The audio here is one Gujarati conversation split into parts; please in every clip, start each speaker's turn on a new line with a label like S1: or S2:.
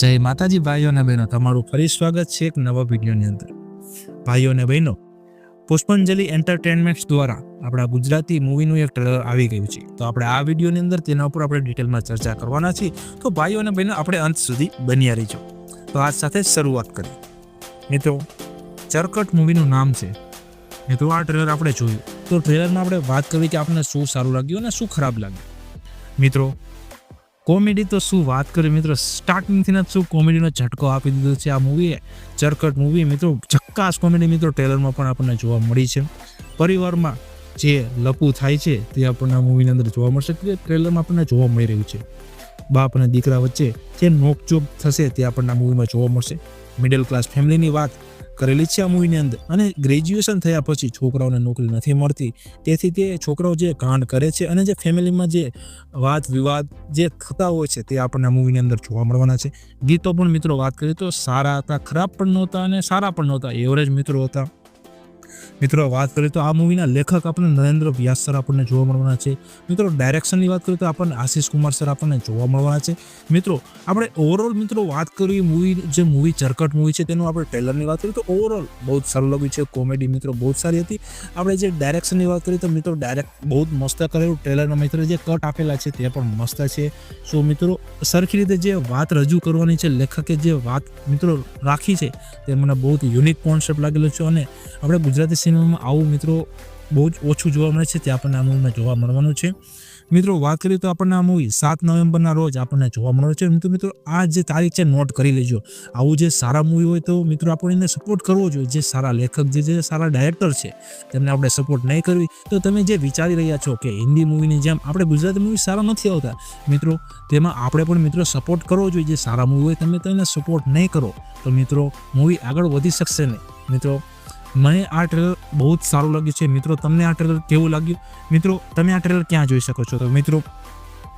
S1: જય માતાજી ભાઈઓ અને બહેનો, તમારું ફરી સ્વાગત છે એક નવા વિડીયોની અંદર. ભાઈઓ અને બહેનો, પુષ્પાંજલિ એન્ટરટેનમેન્ટ્સ દ્વારા આપણા ગુજરાતી મૂવીનું એક ટ્રેલર આવી ગયું છે. તો આપણે આ વિડીયોની અંદર તેના ઉપર આપણે ડિટેલમાં ચર્ચા કરવાના છીએ. તો ભાઈઓ અને બહેનો, આપણે અંત સુધી બન્યા રહીજો. તો આ સાથે શરૂઆત કરીએ. મિત્રો, ચરકટ મૂવીનું નામ છે. મિત્રો, આ ટ્રેલર આપણે જોયું. તો ટ્રેલરમાં આપણે વાત કરવી કે આપણને શું સારું લાગ્યું અને શું ખરાબ લાગ્યું. મિત્રો કોમેડી તો શું વાત કરી મિત્રો? સ્ટાર્ટિંગથી જ શું કોમેડીનો ઝટકો આપી દીધો છે આ મૂવીએ ચરકટ મૂવી મિત્રો, ઝક્કાસ કોમેડી મિત્રો ટ્રેલરમાં પણ આપણને જોવા મળી છે. પરિવારમાં જે લપુ થાય છે તે આપણને આ મૂવીની અંદર જોવા મળશે. તે ટ્રેલરમાં આપણને જોવા મળી રહ્યું છે. બાપ અને દીકરા વચ્ચે જે નોકચોક થશે તે આપણને આ મૂવીમાં જોવા મળશે. મિડલ ક્લાસ ફેમિલીની વાત કરેલી છે આ મૂવીની અંદર. અને ગ્રેજ્યુએશન થયા પછી છોકરાઓને નોકરી નથી મળતી. તેથી તે છોકરાઓ જે કાંડ કરે છે અને જે ફેમિલીમાં જે વાદ વિવાદ જે થતા હોય છે તે આપણને આ મૂવીની અંદર જોવા મળવાના છે. ગીતો પણ મિત્રો વાત કરીએ તો સારા હતા, ખરાબ પણ નહોતા અને સારા પણ નહોતા. એવરેજ મિત્રો હતા. મિત્રો, વાત કરીએ તો આ મૂવીના લેખક આપણને નરેન્દ્ર વ્યાસ સર આપણને જોવા મળવાના છે. મિત્રો ડાયરેક્શનની વાત કરીએ તો આપણને આશીષ કુમાર સર આપણને જોવા મળવાના છે. મિત્રો, આપણે ઓવરઓલ મિત્રો વાત કરીએ મૂવી જે મૂવી ચરકટ મૂવી છે તેનું આપણે ટ્રેલરની વાત કરીએ તો ઓવરઓલ બહુ જ સારું લાગ્યું છે કોમેડી મિત્રો બહુ જ સારી હતી. આપણે જે ડાયરેક્શનની વાત કરીએ તો મિત્રો ડાયરેક્ટ બહુ જ મસ્ત કરેલું ટ્રેલરમાં મિત્રો જે કટ આપેલા છે તે પણ મસ્ત છે. સો મિત્રો, સરખી રીતે જે વાત રજૂ કરવાની છે, લેખકે જે વાત મિત્રો રાખી છે, તે મને બહુ યુનિક કોન્સેપ્ટ લાગેલો છે અને આપણે ગુજરાતી સિનેમામાં આવું મિત્રો બહુ જ ઓછું જોવા મળે છે, તે આપણને આ મૂવીમાં જોવા મળવાનું છે. મિત્રો વાત કરીએ તો આપણને આ મૂવી સાત નવેમ્બરના રોજ આપણને જોવા મળવાનું છે. મિત્રો મિત્રો, આ જે તારીખ છે નોટ કરી લેજો. આવું જે સારા મૂવી હોય તો મિત્રો આપણે એને સપોર્ટ કરવો જોઈએ. જે સારા લેખક જે જે સારા ડાયરેક્ટર છે, તેમને આપણે સપોર્ટ નહીં કરવી. તો તમે જે વિચારી રહ્યા છો કે હિન્દી મૂવીની જેમ આપણે ગુજરાતી મૂવી સારા નથી આવતા, મિત્રો, તેમાં આપણે પણ મિત્રો સપોર્ટ કરવો જોઈએ. જે સારા મૂવી હોય, તમે તેને સપોર્ટ નહીં કરો. તો મિત્રો મૂવી આગળ વધી શકશે નહીં. મિત્રો મને આ ટ્રેલર બહુ જ સારું લાગ્યું છે. મિત્રો, તમને આ ટ્રેલર કેવું લાગ્યું? મિત્રો, તમે આ ટ્રેલર ક્યાં જોઈ શકો છો? તો મિત્રો,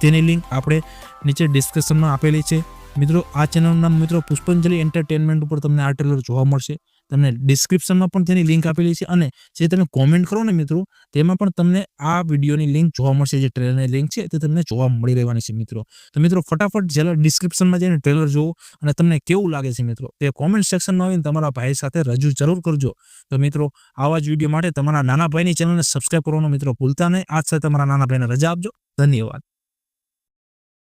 S1: તેની લિંક આપણે નીચે ડિસ્ક્રિપ્શનમાં આપેલી છે. મિત્રો, આ ચેનલનું મિત્રો પુષ્પાંજલિ એન્ટરટેનમેન્ટ ઉપર તમને આ ટ્રેલર જોવા મળશે. તમને ડિસ્ક્રિપ્શનમાં પણ તેની લિંક આપેલી છે અને જે તમે કોમેન્ટ કરો ને મિત્રો, તેમાં પણ તમને આ વિડીયોની લિંક જોવા મળશે, જે ટ્રેલરની લિંક છે, તે તમને જોવા મળી રહેવાની છે મિત્રો. તો મિત્રો, ફટાફટ જેલા ડિસ્ક્રિપ્શનમાં જઈને ટ્રેલર જોવો અને તમને કેવું લાગે છે મિત્રો, તે કોમેન્ટ સેક્શનમાં આવીને તમારા ભાઈ સાથે રજૂ જરૂર કરજો. તો મિત્રો, આવા જ વીડિયો માટે તમારા નાના ભાઈની ચેનલને સબસ્ક્રાઈબ કરવાનો મિત્રો ભૂલતા નહીં. આજ સાથે તમારા નાના ભાઈને રજા આપજો. ધન્યવાદ.